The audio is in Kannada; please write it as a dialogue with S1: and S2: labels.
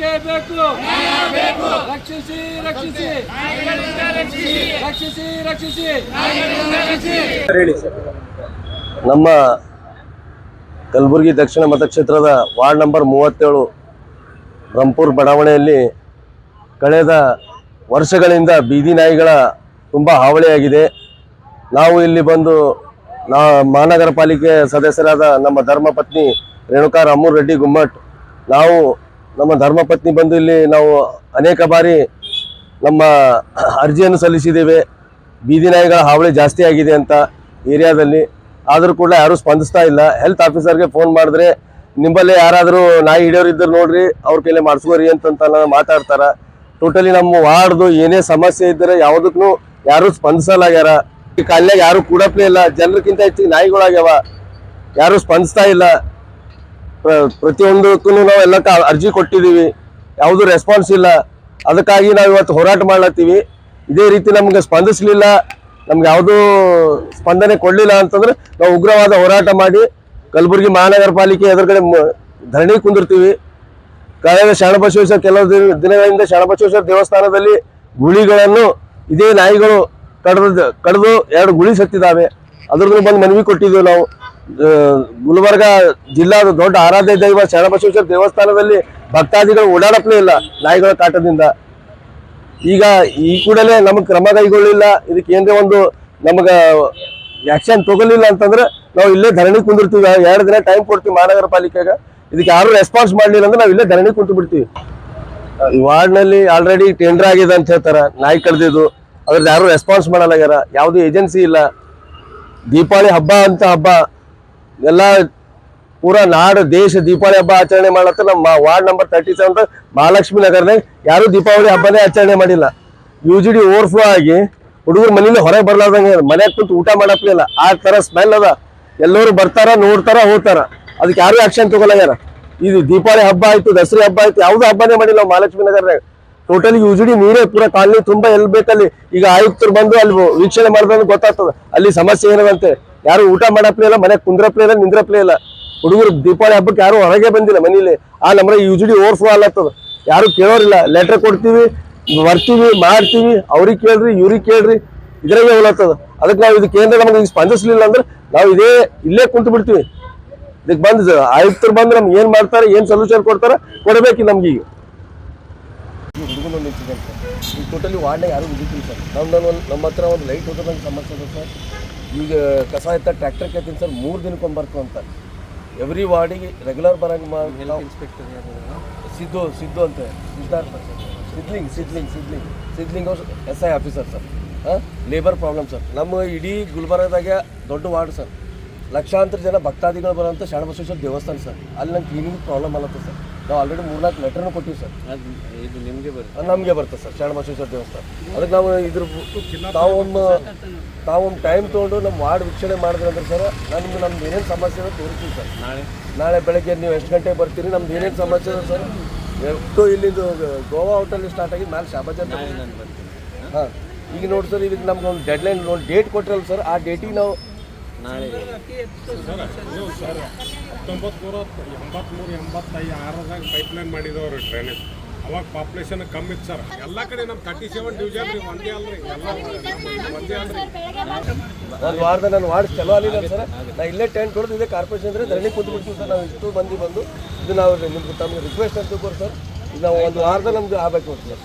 S1: ಬೇಕೇ. ರಕ್ಷಿಸಿ ರಕ್ಷಿಸಿ. ರಕ್ಷಿಸಿ ರಕ್ಷಿಸಿ.
S2: ನಮ್ಮ ಕಲಬುರಗಿ ದಕ್ಷಿಣ ಮತಕ್ಷೇತ್ರದ ವಾರ್ಡ್ ನಂಬರ್ ಮೂವತ್ತೇಳು ರಂಪುರ್ ಬಡಾವಣೆಯಲ್ಲಿ ಕಳೆದ ವರ್ಷಗಳಿಂದ ಬೀದಿ ನಾಯಿಗಳ ತುಂಬ ಹಾವಳಿಯಾಗಿದೆ. ನಾವು ಇಲ್ಲಿ ಬಂದು ನಾ ಮಹಾನಗರ ಪಾಲಿಕೆ ಸದಸ್ಯರಾದ ನಮ್ಮ ಧರ್ಮಪತ್ನಿ ರೇಣುಕಾ ರಾಮೂರ್ ರೆಡ್ಡಿ ಗುಮ್ಮಟ್, ನಾವು ನಮ್ಮ ಧರ್ಮಪತ್ನಿ ಬಂದು ಇಲ್ಲಿ ನಾವು ಅನೇಕ ಬಾರಿ ನಮ್ಮ ಅರ್ಜಿಯನ್ನು ಸಲ್ಲಿಸಿದ್ದೇವೆ. ಬೀದಿ ನಾಯಿಗಳ ಹಾವಳಿ ಜಾಸ್ತಿ ಆಗಿದೆ ಅಂತ ಏರಿಯಾದಲ್ಲಿ. ಆದರೂ ಕೂಡ ಯಾರೂ ಸ್ಪಂದಿಸ್ತಾ ಇಲ್ಲ. ಹೆಲ್ತ್ ಆಫೀಸರ್ಗೆ ಫೋನ್ ಮಾಡಿದ್ರೆ ನಿಮ್ಮಲ್ಲೇ ಯಾರಾದರೂ ನಾಯಿ ಹಿಡಿಯೋರು ಇದ್ದರು ನೋಡ್ರಿ, ಅವ್ರ ಕೈಲೇ ಮಾಡಿಸ್ಕೋರಿ ಅಂತ ಮಾತಾಡ್ತಾರೆ. ಟೋಟಲಿ ನಮ್ಮ ವಾರ್ಡ್ದು ಏನೇ ಸಮಸ್ಯೆ ಇದ್ದರೆ ಯಾವುದಕ್ಕೂ ಯಾರೂ ಸ್ಪಂದಿಸಲಾಗ್ಯಾರ ಈ ಕಾಲ್ಯಾಗ ಯಾರು ಕೂಡಪ್ಲೇ ಇಲ್ಲ. ಜನರಿಗಿಂತ ಹೆಚ್ಚಿಗೆ ನಾಯಿಗಳಾಗ್ಯಾವ. ಯಾರೂ ಸ್ಪಂದಿಸ್ತಾ ಇಲ್ಲ. ಪ್ರತಿಯೊಂದಕ್ಕೂ ನಾವು ಎಲ್ಲ ಅರ್ಜಿ ಕೊಟ್ಟಿದ್ದೀವಿ. ಯಾವುದೂ ರೆಸ್ಪಾನ್ಸ್ ಇಲ್ಲ. ಅದಕ್ಕಾಗಿ ನಾವು ಇವತ್ತು ಹೋರಾಟ ಮಾಡ್ಲತ್ತೀವಿ. ಇದೇ ರೀತಿ ನಮ್ಗೆ ಸ್ಪಂದಿಸಲಿಲ್ಲ. ನಮ್ಗೆ ಯಾವುದೂ ಸ್ಪಂದನೆ ಕೊಡಲಿಲ್ಲ ಅಂತಂದ್ರೆ ನಾವು ಉಗ್ರವಾದ ಹೋರಾಟ ಮಾಡಿ ಕಲಬುರಗಿ ಮಹಾನಗರ ಪಾಲಿಕೆ ಎದುರುಗಡೆ ಧರಣಿ ಕುಂದಿರ್ತೀವಿ. ಕಳೆದ ಶರಣಬಸವೇಶ್ವರ ಕೆಲವು ದಿನ- ದಿನಗಳಿಂದ ಶರಣಬಸವೇಶ್ವರ ದೇವಸ್ಥಾನದಲ್ಲಿ ಗುಳಿಗಳನ್ನು ಇದೇ ನಾಯಿಗಳು ಕಡ್ದು ಕಡ್ದು ಎರಡು ಗುಳಿ ಸತ್ತಿದ್ದಾವೆ. ಅದ್ರದ್ದು ಬಂದು ಮನವಿ ಕೊಟ್ಟಿದ್ದೀವಿ ನಾವು. ಗುಲ್ಬರ್ಗ ಜಿಲ್ಲಾದ ದೊಡ್ಡ ಆರಾಧ್ಯ ದೈವ ಶರಣಬಸವೇಶ್ವರ ದೇವಸ್ಥಾನದಲ್ಲಿ ಭಕ್ತಾದಿಗಳು ಓಡಾಡಪ್ಲೇ ಇಲ್ಲ ನಾಯಿಗಳ ಕಾಟದಿಂದ. ಈಗ ಈ ಕೂಡಲೇ ನಮಗೆ ಕ್ರಮ ಕೈಗೊಳ್ಳಿಲ್ಲ. ಇದಕ್ಕೆ ಏನೇ ಒಂದು ನಮಗೆ ಆಕ್ಷನ್ ತಗೊಳ್ಳಿಲ್ಲ ಅಂತಂದ್ರೆ ನಾವು ಇಲ್ಲೇ ಧರಣಿ ಕುಂದಿರ್ತೀವಿ. ಎರಡು ದಿನ ಟೈಮ್ ಕೊಡ್ತೀವಿ ಮಹಾನಗರ ಪಾಲಿಕೆಗೆ. ಇದಕ್ಕೆ ಯಾರು ರೆಸ್ಪಾನ್ಸ್ ಮಾಡಲಿಲ್ಲ ಅಂದ್ರೆ ನಾವು ಇಲ್ಲೇ ಧರಣಿ ಕುಂತು ಬಿಡ್ತೀವಿ. ಈ ವಾರ್ಡ್ನಲ್ಲಿ ಆಲ್ರೆಡಿ ಟೆಂಡರ್ ಆಗಿದೆ ಅಂತ ಹೇಳ್ತಾರೆ. ನಾಯಿ ಕಡ್ದಿದ್ದು. ಅದ್ರದ್ದು ಯಾರು ರೆಸ್ಪಾನ್ಸ್ ಮಾಡಲ್ಲ ಮಾಡಲಾಗ್ಯಾರ ಯಾವುದೇ ಏಜೆನ್ಸಿ ಇಲ್ಲ. ದೀಪಾವಳಿ ಹಬ್ಬ ಅಂತ ಹಬ್ಬ. ಎಲ್ಲ ಪೂರ ನಾಡು, ದೇಶ ದೀಪಾವಳಿ ಹಬ್ಬ ಆಚರಣೆ ಮಾಡತ್ತ. ನಮ್ಮ ward number thirty seven Mahalakshmi ನಗರದಾಗ ಯಾರು ದೀಪಾವಳಿ ಹಬ್ಬನೇ ಆಚರಣೆ ಮಾಡಿಲ್ಲ. ಯು ಜಿ ಡಿ ಓವರ್ಫ್ಲೋ ಆಗಿ ಹುಡುಗರು ಮನೇಲಿ ಹೊರಗೆ ಬರ್ಲಾರ್ದಂಗೆ ಮನೆಯಾಗ ಕುಂತು ಊಟ ಮಾಡಪ್ಲಿಲ್ಲ. ಆ ತರ ಸ್ಮೆಲ್ ಅದ. ಎಲ್ಲರೂ ಬರ್ತಾರ, ನೋಡ್ತಾರ ಹೋಗ್ತಾರ ಅದಕ್ಕೆ ಯಾರು ಆಕ್ಷನ್ ತಗೊಳ್ಳಾಗ್ಯಾರ ಇದು ದೀಪಾವಳಿ ಹಬ್ಬ ಆಯ್ತು, ದಸರಾ ಹಬ್ಬ ಆಯ್ತು, ಯಾವ್ದು ಹಬ್ಬನೇ ಮಾಡಿಲ್ಲ ಮಹಾಲಕ್ಷ್ಮಿ ನಗರದಾಗ. ಟೋಟಲಿ ಡಿ ನೀರೇ ಪೂರ ಕಾಲನಿ ತುಂಬಾ ಎಲ್ಲಿ ಬೇಕಲ್ಲಿ ಈಗ ಆಯುಕ್ತರು ಬಂದು ಅಲ್ಲಿ ವೀಕ್ಷಣೆ ಮಾಡಿದ್ರೆ ಗೊತ್ತಾಗ್ತದೆ. ಅಲ್ಲಿ ಸಮಸ್ಯೆ ಏನದಂತೆ? ಯಾರು ಊಟ ಮಾಡಪ್ಲೇ ಇಲ್ಲ ಮನೆ ಕುಂದ್ರಪ್ಲೇ ಇಲ್ಲ, ನಿಂದ್ರಪ್ಲೇ ಇಲ್ಲ. ಹುಡುಗರು ದೀಪಾವಳಿ ಹಬ್ಬಕ್ಕೆ ಯಾರು ಹೊರಗೆ ಬಂದಿಲ್ಲ ಮನೇಲಿ ಆ ನಮ್ರ ಯು ಜಿ ಡಿ ಓವರ್ಫ್ಲೋ ಆಗ್ಲತ್ತದ ಯಾರು ಕೇಳೋರಿಲ್ಲ. ಲೆಟರ್ ಕೊಡ್ತೀವಿ, ಬರ್ತೀವಿ, ಮಾಡ್ತೀವಿ. ಅವ್ರಿಗೆ ಕೇಳ್ರಿ, ಇವ್ರಿಗೆ ಕೇಳ್ರಿ. ಇದ್ರಾಗೆ ಹೋಗ್ಲತ್ತದ ಅದಕ್ಕೆ ನಾವು ಇದಕ್ಕೆ ನಮಗೆ ಈಗ ಸ್ಪಂದಿಸ್ಲಿಲ್ಲ ಅಂದ್ರೆ ನಾವು ಇದೇ ಇಲ್ಲೇ ಕುಂತು ಬಿಡ್ತೀವಿ. ಇದಕ್ಕೆ ಬಂದು ಆಯುಕ್ತರು ಬಂದು ನಮ್ಗೆ ಏನ್ ಮಾಡ್ತಾರೆ, ಏನ್ ಸೊಲ್ಯೂಷನ್ ಕೊಡ್ತಾರೆ ಕೊಡಬೇಕು ನಮ್ಗೆ ಈಗ. ಟೋಟಲಿ ವಾರ್ಡ್ನಾಗ ಯಾರು ಸರ್. ನಮ್ದು ನಮ್ಮ ಹತ್ರ ಒಂದು ಲೈಟ್ ಹೋಗೋದಂಗೆ ಸಮಸ್ಯೆ ಇದೆ ಸರ್. ಈಗ ಕಸ ಎತ್ತ ಟ್ರ್ಯಾಕ್ಟರ್ ಕೇಳ್ತೀನಿ ಸರ್ ಮೂರು ದಿನಕ್ಕೊಮ್ಮೆ ಬರ್ತು ಅಂತ. ಎವ್ರಿ ವಾರ್ಡಿಗೆ ರೆಗ್ಯುಲರ್ ಬರಂಗೆ ಇನ್ಸ್ಪೆಕ್ಟರ್ ಸಿದ್ದು ಸಿದ್ದು ಅಂತ. ಸಿದ್ಧಾರ್ಥ ಸಿದ್ಲಿಂಗ್ ಸಿದ್ಲಿಂಗ್ ಸಿದ್ಲಿಂಗ್. ಸಿದ್ಲಿಂಗ್ ಅವ್ರು ಎಸ್ ಐ ಆಫೀಸರ್ ಸರ್. ಹಾಂ? Labour problem sir. ನಮ್ಮ ಇಡೀ ಗುಲ್ಬರ್ಗದಾಗೆ ದೊಡ್ಡ ವಾರ್ಡ್ ಸರ್. ಲಕ್ಷಾಂತರ ಜನ ಭಕ್ತಾದಿಗಳು ಬರೋಂಥ ಶರಣಬಸವೇಶ್ವರ ದೇವಸ್ಥಾನ ಸರ್. ಅಲ್ಲಿ ನಂಗೆ ಕ್ಲೀನಿಂಗ್ ಪ್ರಾಬ್ಲಮ್ ಅಲ್ಲ ಸರ್. ನಾವು ಆಲ್ರೆಡಿ ಮೂರ್ನಾಲ್ಕು ಲೆಟರ್ನು ಕೊಟ್ಟಿವಿ ಸರ್.
S3: ಇದು ನಿಮಗೆ ಬರುತ್ತೆ.
S2: ಅದು ನಮಗೆ ಬರ್ತದೆ ಸರ್ ಶರಣಬಸವೇಶ್ವರ ದೇವಸ್ಥಾನ. ಅದಕ್ಕೆ ನಾವು ಇದ್ರ ತಾವೊಮ್ಮೆ ತಾವೊಮ್ಮೆ ಟೈಮ್ ತೊಗೊಂಡು ನಮ್ಮ ವಾರ್ಡ್ ವೀಕ್ಷಣೆ ಮಾಡಿದ್ರೆ ಅಂದ್ರೆ ಸರ್ ನಮ್ಗೆ ನಮ್ದು ಏನೇನು ಸಮಸ್ಯೆ ಇದೆ ತೋರಿಸ್ತೀವಿ ಸರ್.
S3: ನಾಳೆ?
S2: ನಾಳೆ ಬೆಳಗ್ಗೆ ನೀವು ಎಷ್ಟು ಗಂಟೆಗೆ ಬರ್ತೀರಿ ನಮ್ದು ಏನೇನು ಸಮಸ್ಯೆ ಇದೆ ಸರ್ ಎಷ್ಟು ಇಲ್ಲಿಂದು ಗೋವಾ ಹೋಟೆಲ್ ಸ್ಟಾರ್ಟ್ ಆಗಿ ಮೇಲೆ ಶಾಬಾಜ್ ಅಂತ
S3: ನಾಳೆ ನಾನು ಬರ್ತೀನಿ.
S2: ಹಾಂ. ಈಗ ನೋಡಿ ಸರ್ ಇದಕ್ಕೆ ನಮ್ಗೆ ಒಂದು ಡೆಡ್ಲೈನ್ ಒಂದು ಡೇಟ್ ಕೊಟ್ಟಿರಲ್ಲ ಸರ್ ಆ ಡೇಟಿಗೆ ನಾವು
S3: ನಾಳೆ.
S4: ಎಂಬತ್ತೈದು ಆರದಾಗ ಪೈಪ್ಲೈನ್ ಮಾಡಿದವ್ರು ಅವಾಗ ಪಾಪ್ಯುಲೇಷನ್ ಕಮ್ಮಿ ಇತ್ತು ಸರ್ ಎಲ್ಲ ಕಡೆ ನಮ್ಮ ತರ್ಟಿ ಸೆವೆನ್ ಡಿವಿಷನ್ ರೀ ಒಂದೇ ಅಲ್ರಿ ಎಲ್ಲ ಒಂದೇ
S2: ನಾನು ವಾರದ ನಾನು ವಾರ್ಡ್ ಚಲೋ ಆಗಿಲ್ಲ ಸರ್. ನಾ ಇಲ್ಲೇ ಟೆಂಟ್ ಹೊಡೆದು ಇದೇ ಕಾರ್ಪೊರೇಷನ್ ಅಂದರೆ ಧರಣಿ ಕೂತು ಸರ್. ನಾವು ಇಷ್ಟು ಮಂದಿ ಬಂದು ಇದು ನಾವು ನಿಮ್ಗೆ ತಮಗೆ ರಿಕ್ವೆಸ್ಟ್ ಅಂತ ಸರ್. ನಾವು ಒಂದು ವಾರದಲ್ಲಿ ನಮ್ದು ಆಗ್ಬೇಕು ಸರ್.